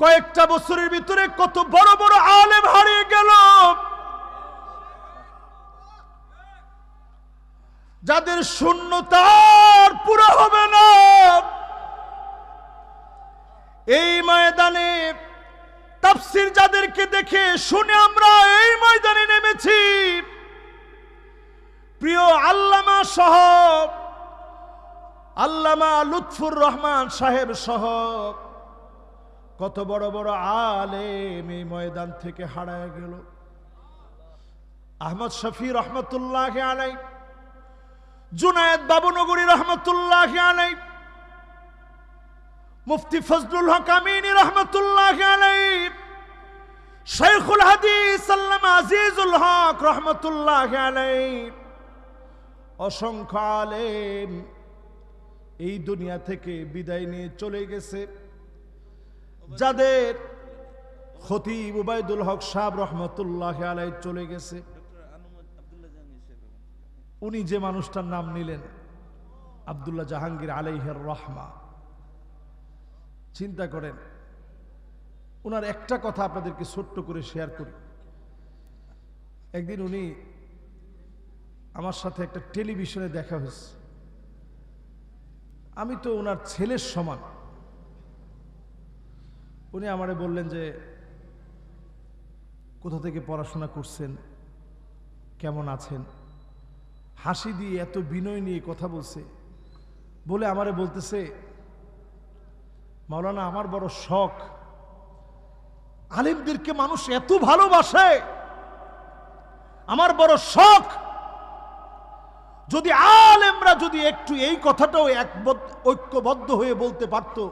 কয়েকটা বছরের ভিতরে কত বড় বড় আলেম হারিয়ে গেল। যাদের শূন্যতার পুরো হবে না। এই ময়দানে তাফসির যাদেরকে দেখে শুনে আমরা এই ময়দানে নেমেছি। প্রিয় আল্লামা সহ, আল্লামা লুৎফুর রহমান সাহেব সহ। কত বড় বড় আলেম এই ময়দান থেকে হারায় গেল। আহমদ শফি রহমতুল্লাহ আলাই, জুনায়দ বাবুনগরী রহমতুল্লাহ আলাই, মুফতি ফজলুল হক আমিনী রহমতুল্লাহ আলাই শেখুল হাদিস আল্লামা আজিজুল হক রহমতুল্লাহ আলাই। অসংখ্য আলেম এই দুনিয়া থেকে বিদায় নিয়ে চলে গেছে। যাদের খতিব উবায়দুল হক সাহ রহমতুল্লাহ আলাই চলে গেছে, উনি যে মানুষটার নাম নিলেন আবদুল্লাহ জাহাঙ্গীর আলাইহের রহমা। চিন্তা করেন ওনার একটা কথা আপনাদেরকে ছোট্ট করে শেয়ার করি। একদিন উনি আমার সাথে একটা টেলিভিশনে দেখা হয়েছে। আমি তো ওনার ছেলের সমান। উনি আমারে বললেন যে, কোথা থেকে পড়াশোনা করছেন? কেমন আছেন? হাসি দিয়ে, এত বিনয় নিয়ে কথা বলছে। বলে আমারে বলতেছে, মাওলানা, আমার বড় শখ। আলিমদেরকে মানুষ এত ভালোবাসে। আমার বড় শখ। যদি আলেমরা যদি একটু এই কথাটাও একবদ্ধ, ঐক্যবদ্ধ হয়ে বলতে পারত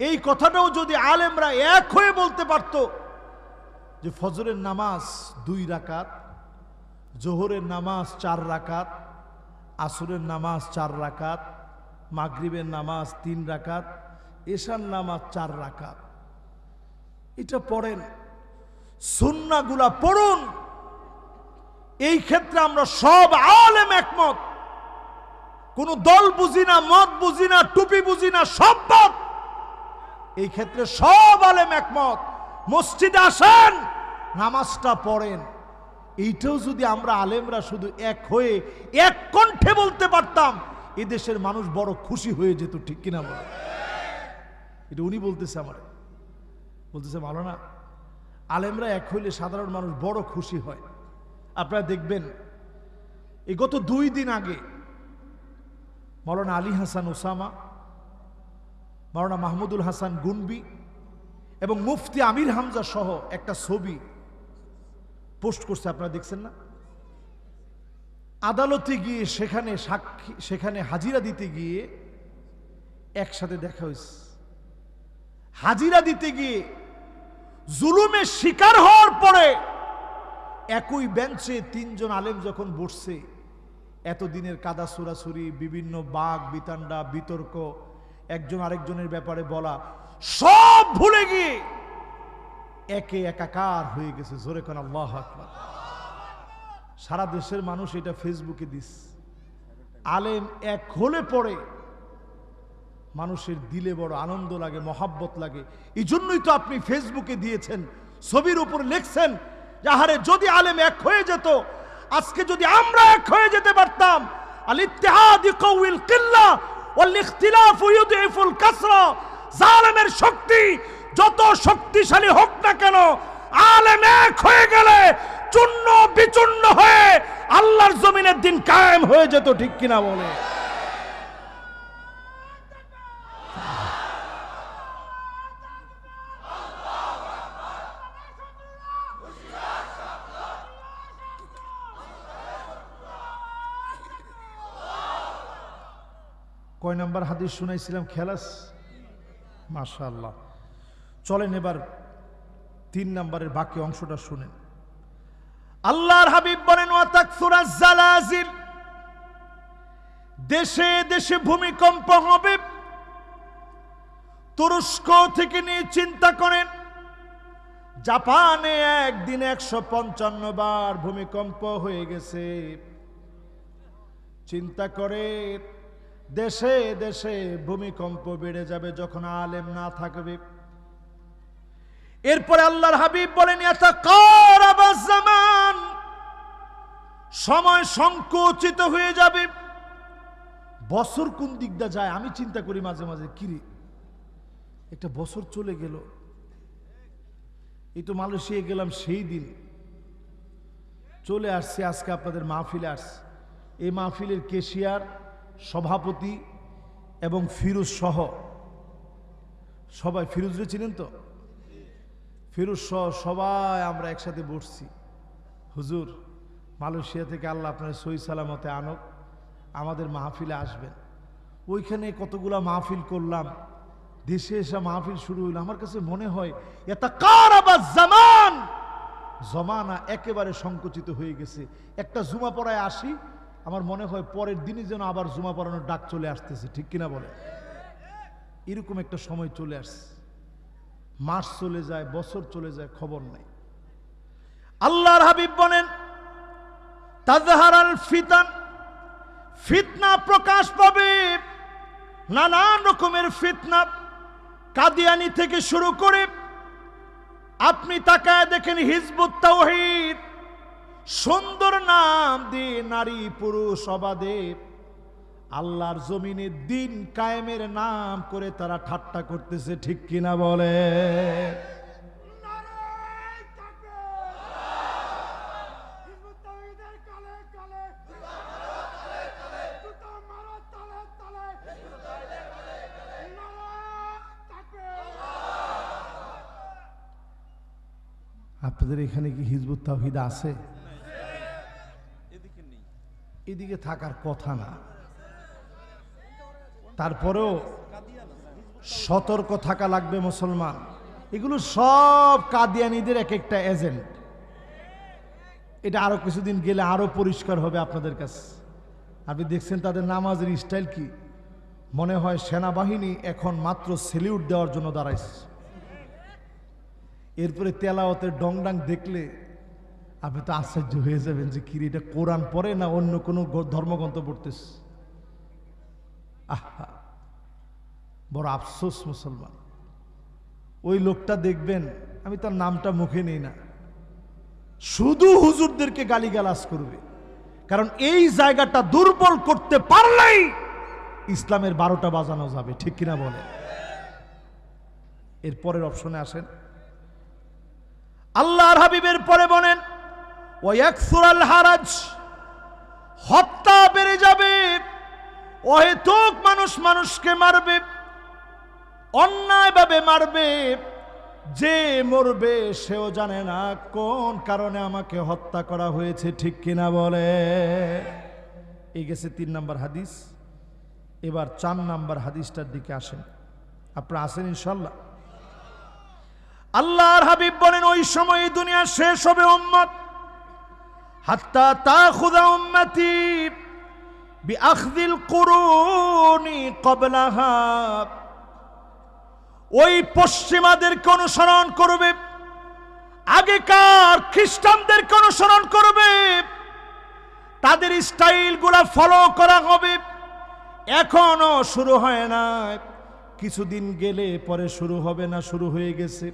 এই কথাটাও যদি আলেমরা এক হয়ে বলতে পারত যে ফজরের নামাজ দুই রাকাত, জোহরের নামাজ চার রাকাত, আসরের নামাজ চার রাকাত, মাগরিবের নামাজ তিন রাকাত, এশার নামাজ চার রাকাত। এটা পড়েন সুন্নাগুলা পড়ুন। এই ক্ষেত্রে আমরা সব আলেম একমত। কোন দল বুঝি না মত বুঝি না টুপি বুঝি না সব বাদ এই ক্ষেত্রে সব আলেম একমত। মসজিদে আসেন, নামাজটা পড়েন। এইটাও যদি আমরা আলেমরা শুধু এক হয়ে, এক কণ্ঠে বলতে পারতাম এ দেশের মানুষ বড় খুশি হয়ে যেত, ঠিক কিনা বলে? এটা উনি বলতেছে আমার। বলতেছে ভালো না আলেমরা এক হইলে সাধারণ মানুষ বড় খুশি হয়। আপনারা দেখবেন, এই গত দুই দিন আগে মৌলানা আলী হাসান ওসামা মৌলানা মাহমুদুল হাসান গুনবি এবং মুফতি আমির হামজা সহ একটা ছবি পোস্ট করছে, আপনারা দেখছেন না? আদালতে গিয়ে সেখানে সাক্ষী, সেখানে হাজিরা দিতে গিয়ে একসাথে দেখা হয়েছে। হাজিরা দিতে গিয়ে জুলুমের শিকার হওয়ার পরে একই বেঞ্চে তিনজন আলেম যখন বসছে, এতদিনের কাদা সুরাসুরি বিভিন্ন বাঘ, বিতান্ডা, বিতর্ক একজন আরেকজনের ব্যাপারে বলা সব ভুলে গিয়ে একে একাকার হয়ে গেছে। জোরে কোন আল্লাহ সারা দেশের মানুষ এটা ফেসবুকে দিস। আলেম এক হলে পড়ে। মানুষের দিলে বড় আনন্দ লাগে, মহাব্বত লাগে। এই জন্যই তো আপনি ফেসবুকে দিয়েছেন, ছবির উপর লিখছেন যাহারে যদি আলেম এক হয়ে যেত, আজকে যদি আমরা এক হয়ে যেতে পারতাম আল ইত্তেহাদ কিল্লা জালেমের শক্তি যত শক্তিশালী হোক না কেন, আলেম এক হয়ে গেলে চূর্ণ বিচূর্ণ হয়ে আল্লাহর জমিনের দিন কায়েম হয়ে যেত, ঠিক কিনা বলে কয় নাম্বার হাদিস শুনাইছিলাম, খেলাস? মাশাল্লাহ চলেন এবার তিন নাম্বারের বাকি অংশটা শুনেন। আল্লাহর হাবিব বলেন দেশে দেশে ভূমিকম্প হবে। তুরস্ক থেকে নিয়ে চিন্তা করেন, জাপানে একদিন একশো পঞ্চান্ন বার ভূমিকম্প হয়ে গেছে। চিন্তা করে দেশে দেশে ভূমিকম্প বেড়ে যাবে যখন আলেম না থাকবে। এরপরে আল্লাহর হাবিব বলেন জামান। সময় সংকুচিত হয়ে যাবে। বছর কোন দিকটা যায়, আমি চিন্তা করি মাঝে মাঝে কিরে একটা বছর চলে গেল। এই তো মালয়েশিয়া গেলাম সেই দিন। চলে আসছে, আজকে আপনাদের মাহফিলে আসছে। এই মাহফিলের কেশিয়ার সভাপতি এবং ফিরোজ সহ। সবাই, ফিরোজরে ছিলেন তো? ফিরোজ সহ সবাই আমরা একসাথে বসছি। হুজুর, মালয়েশিয়া থেকে আল্লাহ আপনার সই সালামতে আনক, আমাদের মাহফিলে আসবেন। ওইখানে কতগুলা মাহফিল করলাম, দেশে এসে মাহফিল শুরু হইল। আমার কাছে মনে হয় এটা কার আবার জামান, জমানা একেবারে সংকুচিত হয়ে গেছে। একটা জুমা পড়ায় আসি আমার মনে হয় পরের দিনই যেন আবার জুমা পড়ানোর ডাক চলে আসতেছে, ঠিক কিনা বলে? এরকম একটা সময় চলে আসছে। মাস চলে যায়, বছর চলে যায়, খবর নাই। আল্লাহর হাবিব বলেন, তাজহারাল ফিতান, ফিতনা প্রকাশ পাবে। নানান রকমের ফিতনা কাদিয়ানি থেকে শুরু করে, আপনি তাকায় দেখেন হিজবুত তাওহীদ সুন্দর নাম দিয়ে নারী পুরুষ অবাধে। আল্লাহর জমিনে দিন কায়েমের নাম করে তারা ঠাট্টা করতেছে, ঠিক কিনা বলে? আপনাদের এখানে কি হিজবুত তাওহীদ আছে? এদিকে থাকার কথা না। তারপরেও সতর্ক থাকা লাগবে মুসলমান। এগুলো সব কাদিয়ানিদের এক একটা এজেন্ট। এটা আরও কিছুদিন গেলে আরও পরিষ্কার হবে আপনাদের কাছে। আপনি দেখছেন তাদের নামাজের স্টাইল কি? মনে হয় সেনাবাহিনী এখন মাত্র সেলিউট দেওয়ার জন্য দাঁড়াইছে। এরপরে তেলাওয়াতের ডংডাং দেখলে আপনি তো আশ্চর্য হয়ে যাবেন যে কিরে, এটা কোরআন পড়ে না অন্য কোনো ধর্মগ্রন্থ পড়তেছে? আহা, বড় আফসোস মুসলমান। ওই লোকটা দেখবেন, আমি তার নামটা মুখে নেই না। শুধু হুজুরদেরকে গালিগালাজ করবে। কারণ এই জায়গাটা দুর্বল করতে পারলেই ইসলামের বারোটা বাজানো যাবে, ঠিক কিনা বলে এর পরের অপশনে আসেন। আল্লাহর হাবিবের পরে বলেন ওয়াকসুরাল হারাজ হত্যা বেড়ে যাবে, অহেতুক মানুষ মানুষকে মারবে, অন্যায়ভাবে মারবে, যে মরবে সেও জানে না কোন কারণে আমাকে হত্যা করা হয়েছে, ঠিক কিনা বলে। এই গেছে তিন নাম্বার হাদিস। এবার চার নাম্বার হাদিসটার দিকে আসেন। আপনারা আসেন ইনশাল্লাহ? আল্লাহর হাবিব বলেন, ওই সময় দুনিয়া শেষ হবে, উম্মত। হাত্তা তাখুদা উম্মতি বিআখযিল কুরুনি ওই পশ্চিমাদেরকে অনুসরণ করবে, আগেকার খ্রিস্টানদেরকে অনুসরণ করবে, তাদের স্টাইলগুলা ফলো করা হবে। এখনও শুরু হয় না কিছুদিন গেলে পরে শুরু হবে না, শুরু হয়ে গেছে।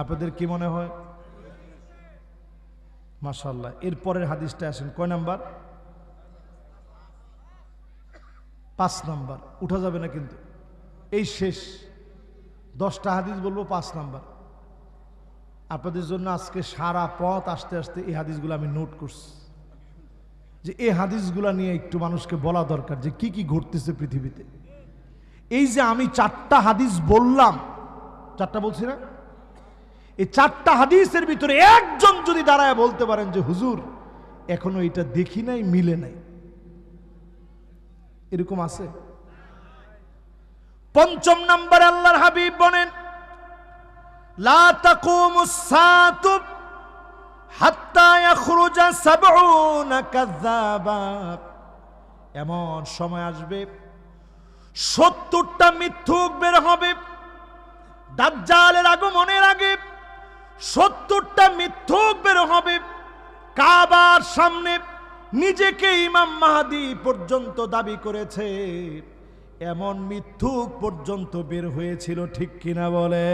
আপনাদের কি মনে হয়? মাশাল্লাহ এর পরের হাদিসটা আসেন, কয় নাম্বার? পাঁচ নাম্বার। উঠা যাবে না কিন্তু। এই শেষ। দশটা হাদিস বলব, পাঁচ নাম্বার। আপনাদের জন্য আজকে সারা পথ আসতে আসতে এই হাদিসগুলো আমি নোট করছি। যে এই হাদিসগুলা নিয়ে একটু মানুষকে বলা দরকার যে কি কি ঘটতেছে পৃথিবীতে। এই যে আমি চারটা হাদিস বললাম, চারটা বলছি না? এই চারটা হাদিসের ভিতরে একজন যদি দাঁড়ায় বলতে পারেন যে, হুজুর, এখনও এটা দেখি নাই, মিলে নাই। এরকম আছে? পঞ্চম নম্বরে আল্লাহর হাবিব সাবউনা এমন সময় আসবে, সত্তরটা মিথ্যুক বের হবে, দাজ্জালের আগমনের আগে সত্তরটা মিথ্যুক বের হবে কাবার সামনে। নিজেকে ইমাম মাহাদি পর্যন্ত দাবি করেছে। এমন মিথ্যুক পর্যন্ত বের হয়েছিল ঠিক কিনা বলে?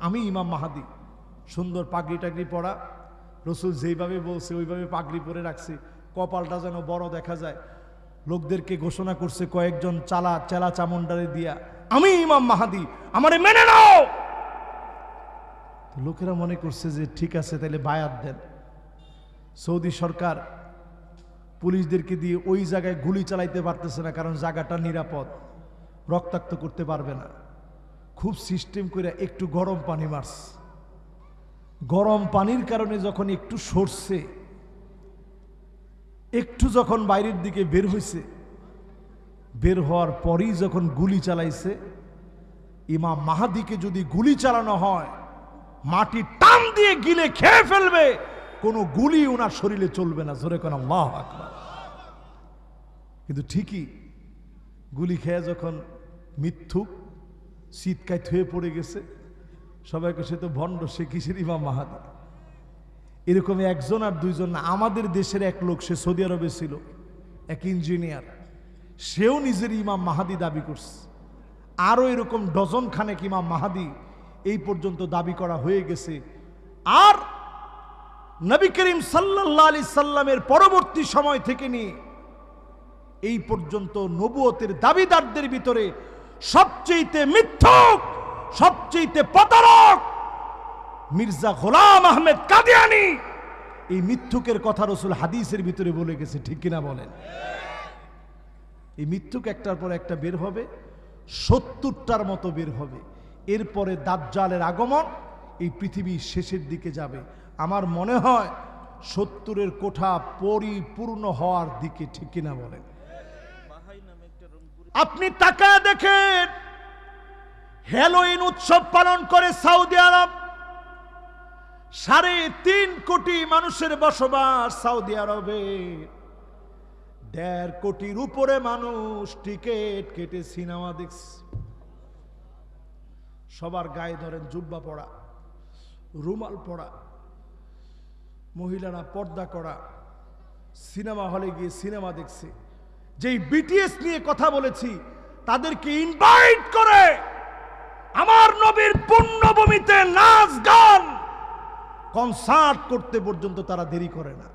আমি ইমাম মাহাদি। সুন্দর পাগড়ি টাগড়ি পরা। রসুল যেইভাবে বলছে, ওইভাবে পাগড়ি পরে রাখছি। কপালটা যেন বড় দেখা যায়। লোকদেরকে ঘোষণা করছে কয়েকজন চালা, চেলা চামুন্ডারে দিয়া। আমি ইমাম মাহাদি, আমারে মেনে নাও! লোকেরা মনে করছে যে ঠিক আছে তাহলে বায়াত দেন। সৌদি সরকার পুলিশদেরকে দিয়ে ওই জায়গায় গুলি চালাইতে পারতেছে না, কারণ জায়গাটা নিরাপদ, রক্তাক্ত করতে পারবে না। খুব সিস্টেম করে একটু গরম পানি মারছে গরম পানির কারণে যখন একটু সরছে, একটু যখন বাইরের দিকে বের হয়েছে বের হওয়ার পরেই যখন গুলি চালাইছে, ইমাম মাহাদিকে যদি গুলি চালানো হয় মাটি টান দিয়ে গিলে খেয়ে ফেলবে, কোনো গুলি ওনার শরীরে চলবে না। জোরে কোন, আল্লাহ কিন্তু ঠিকই গুলি খেয়ে যখন মিথ্যুক শীতকায় থুয়ে পড়ে গেছে সবাইকে সে তো ভণ্ড, সে কিসের ইমাম মাহাদি? এরকম একজন আর দুইজন না। আমাদের দেশের এক লোক, সে সৌদি আরবে ছিল, এক ইঞ্জিনিয়ার। সেও নিজের ইমাম মাহাদি দাবি করছে। আরও এরকম ডজন খানেক ইমাম মাহাদি এই পর্যন্ত দাবি করা হয়ে গেছে। আর নবী করিম সাল্লাল্লাহু আলি সাল্লামের পরবর্তী সময় থেকে নিয়ে এই পর্যন্ত নবুয়তের দাবিদারদের ভিতরে সবচেয়েতে মিথ্যুক, সবচেয়েতে প্রতারক মির্জা গোলাম আহমেদ কাদিয়ানি এই মিথ্যুকের কথা রসুল হাদিসের ভিতরে বলে গেছে, ঠিক কিনা বলেন? এই মিথ্যুক একটার পর একটা বের হবে, সত্তরটার মতো বের হবে। এরপরে দাজ্জালের আগমন এই পৃথিবীর শেষের দিকে যাবে। আমার মনে হয় সত্তরের কোঠা পরিপূর্ণ হওয়ার দিকে ঠিক কিনা বলেন। আপনি টাকা দেখেন, হ্যালোইন উৎসব পালন করে সৌদি আরব। সাড়ে তিন কোটি মানুষের বসবাস সৌদি আরবে। দেড় কোটির উপরে মানুষ টিকিট কেটে সিনেমা দেখছে। সবার গায়ে ধরেন জুব্বা পড়া, রুমাল পড়া, মহিলারা পর্দা করা, সিনেমা হলে গিয়ে সিনেমা দেখছে। যেই বিটিএস নিয়ে কথা বলেছি, তাদেরকে ইনভাইট করে আমার নবীর পুণ্যভূমিতে নাচ গান কনসার্ট করতে পর্যন্ত তারা দেরি করে না।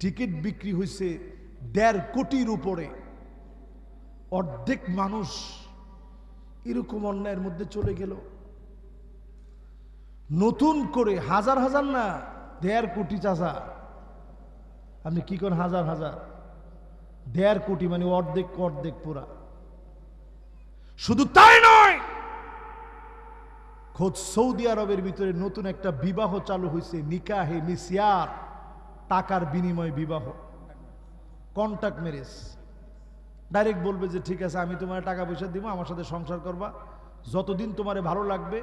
টিকিট বিক্রি হয়েছে দেড় কোটির উপরে। অর্ধেক মানুষ এরকম অন্যায়ের মধ্যে চলে গেল। নতুন করে হাজার হাজার না, দেড় কোটি চাচা। আপনি কি করেন হাজার হাজার? দেড় কোটি মানে অর্ধেক অর্ধেক পুরা। শুধু তাই নয় খোঁজ সৌদি আরবের ভিতরে নতুন একটা বিবাহ চালু হয়েছে নিকাহে মিসিয়ার, টাকার বিনিময়ে বিবাহ। Contact marriage. ডাইরেক্ট বলবে যে, ঠিক আছে, আমি তোমার টাকা পয়সা দিব, আমার সাথে সংসার করবা। যতদিন তোমারে ভালো লাগবে,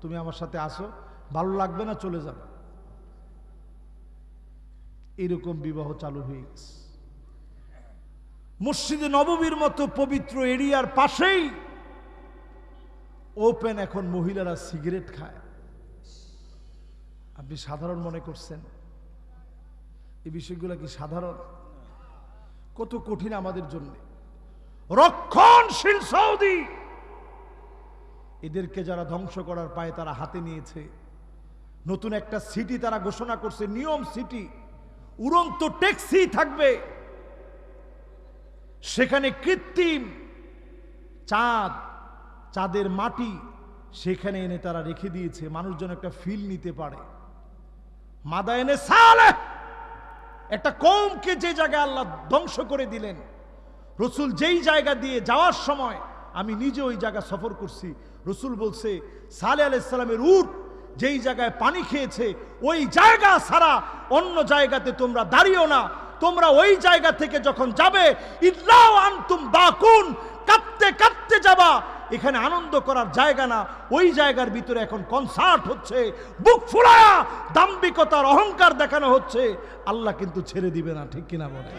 তুমি আমার সাথে আসো। ভালো লাগবে না, চলে যাবে। এরকম বিবাহ চালু হয়ে গেছে। মসজিদে নববীর মতো পবিত্র এরিয়ার পাশেই ওপেন এখন মহিলারা সিগারেট খায়। আপনি সাধারণ মনে করছেন? এই বিষয়গুলো কি সাধারণ? কত কঠিন আমাদের জন্য। রক্ষণশীল সৌদি! এদেরকে যারা ধ্বংস করার পায়ে তারা হাতে নিয়েছে। নতুন একটা সিটি তারা ঘোষণা করছে, নিয়ম সিটি উড়ন্ত ট্যাক্সি থাকবে। সেখানে কৃত্রিম চাঁদ, চাঁদের মাটি, সেখানে এনে তারা রেখে দিয়েছে। মানুষজন একটা ফিল নিতে পারে। মাদা এনে সালে একটা কমকে যে জায়গায় আল্লাহ ধ্বংস করে দিলেন, রসুল যেই জায়গা দিয়ে যাওয়ার সময় আমি নিজে ওই জায়গা সফর করছি। রসুল বলছে সালে আলাইসালামের উট যেই জায়গায় পানি খেয়েছে, ওই জায়গা ছাড়া অন্য জায়গাতে তোমরা দাঁড়িও না। তোমরা ওই জায়গা থেকে যখন যাবে ইল্লাও আনতুম বাকুন কাঁদতে কাঁদতে যাবা, এখানে আনন্দ করার জায়গা না, ওই জায়গার ভিতরে এখন কনসার্ট হচ্ছে, বুক ফুলায়া দাম্বিকতার অহংকার দেখানো হচ্ছে, আল্লাহ কিন্তু ছেড়ে দিবে না, ঠিক কিনা বলে